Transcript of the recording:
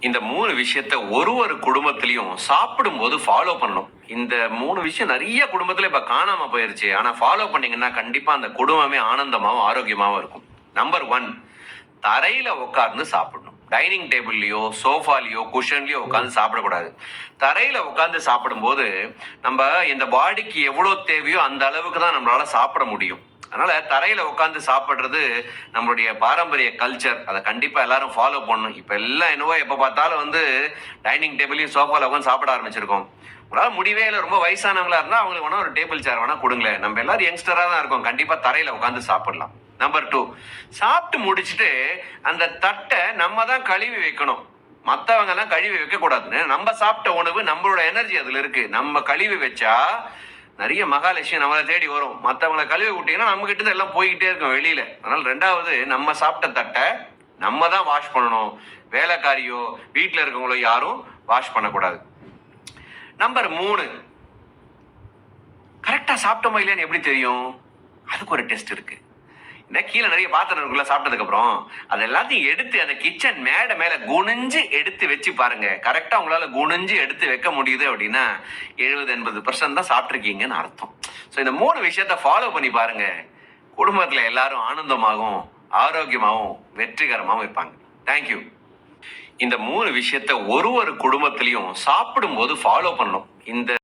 இந்த மூணு விஷயத்த ஒரு ஒரு குடும்பத்திலையும் சாப்பிடும்போது ஃபாலோ பண்ணணும். இந்த மூணு விஷயம் நிறைய குடும்பத்துல இப்ப காணாம போயிருச்சு. ஆனா ஃபாலோ பண்ணீங்கன்னா கண்டிப்பா அந்த குடும்பமே ஆனந்தமாவும் ஆரோக்கியமாவும் இருக்கும். நம்பர் ஒன் தரையில உட்கார்ந்து சாப்பிடணும். டைனிங் டேபிள்லயோ சோஃபாலையோ குஷன்லயோ உட்காந்து சாப்பிடக்கூடாது. தரையில உட்காந்து சாப்பிடும்போது நம்ம இந்த பாடிக்கு எவ்வளவு தேவையோ அந்த அளவுக்கு தான் நம்மளால சாப்பிட முடியும். அதனால தரையில உட்காந்து சாப்பிட்றது நம்மளுடைய பாரம்பரிய கல்ச்சர் அதை கண்டிப்பா எல்லாரும் ஃபாலோ பண்ணணும். இப்ப எல்லாம் என்னவோ எப்ப பார்த்தாலும் வந்து டைனிங் டேபிளையும் சோஃபால உட்காந்து சாப்பிட ஆரம்பிச்சிருக்கோம். உங்களால் முடியவே இல்லை. ரொம்ப வயசானவங்களா இருந்தா அவங்களுக்கு வேணா ஒரு டேபிள் சேர் வேணா கொடுங்களேன். நம்ம எல்லாரும் யங்ஸ்டரா தான் இருக்கோம். கண்டிப்பா தரையில உட்காந்து சாப்பிடலாம். நம்பர் டூ சாப்பிட்டு முடிச்சுட்டு அந்த தட்டை நம்ம தான் கழுவி வைக்கணும். மற்றவங்க எல்லாம் கழுவி வைக்க கூடாதுன்னு நம்ம சாப்பிட்ட உணவு நம்மளோட எனர்ஜி அதுல இருக்கு. நம்ம கழுவி வச்சா நிறைய மகாலட்சுமி நம்மளை தேடி வரும். மற்றவங்களை கழுவி விட்டீங்கன்னா நம்ம கிட்ட இருந்து எல்லாம் போய்கிட்டே இருக்கும் வெளியில. அதனால ரெண்டாவது நம்ம சாப்பிட்ட தட்டை நம்ம தான் வாஷ் பண்ணணும். வேலைக்காரியோ வீட்டில் இருக்கவங்களோ யாரும் வாஷ் பண்ணக்கூடாது. நம்பர் மூணு. கரெக்டாக சாப்பிட்டோமா இல்லையான்னு எப்படி தெரியும்? அதுக்கு ஒரு டெஸ்ட் இருக்குது இந்த கீழே நிறைய பாத்திரம் இருக்குள்ள சாப்பிட்டதுக்கு அப்புறம் அது எல்லாத்தையும் எடுத்து அந்த கிச்சன் மேடை மேல குனிஞ்சு எடுத்து வச்சு பாருங்க. கரெக்டா உங்களால குனிஞ்சு எடுத்து வைக்க முடியுது அப்படின்னா எழுபது எண்பது பர்சன்ட் தான் சாப்பிட்ருக்கீங்கன்னு அர்த்தம். ஸோ இந்த மூணு விஷயத்த ஃபாலோ பண்ணி பாருங்க. குடும்பத்துல எல்லாரும் ஆனந்தமாகவும் ஆரோக்கியமாகவும் வெற்றிகரமாகவும் இருப்பாங்க. தேங்க்யூ இந்த மூணு விஷயத்த ஒரு ஒரு குடும்பத்திலையும் சாப்பிடும்போது ஃபாலோ பண்ணணும். இந்த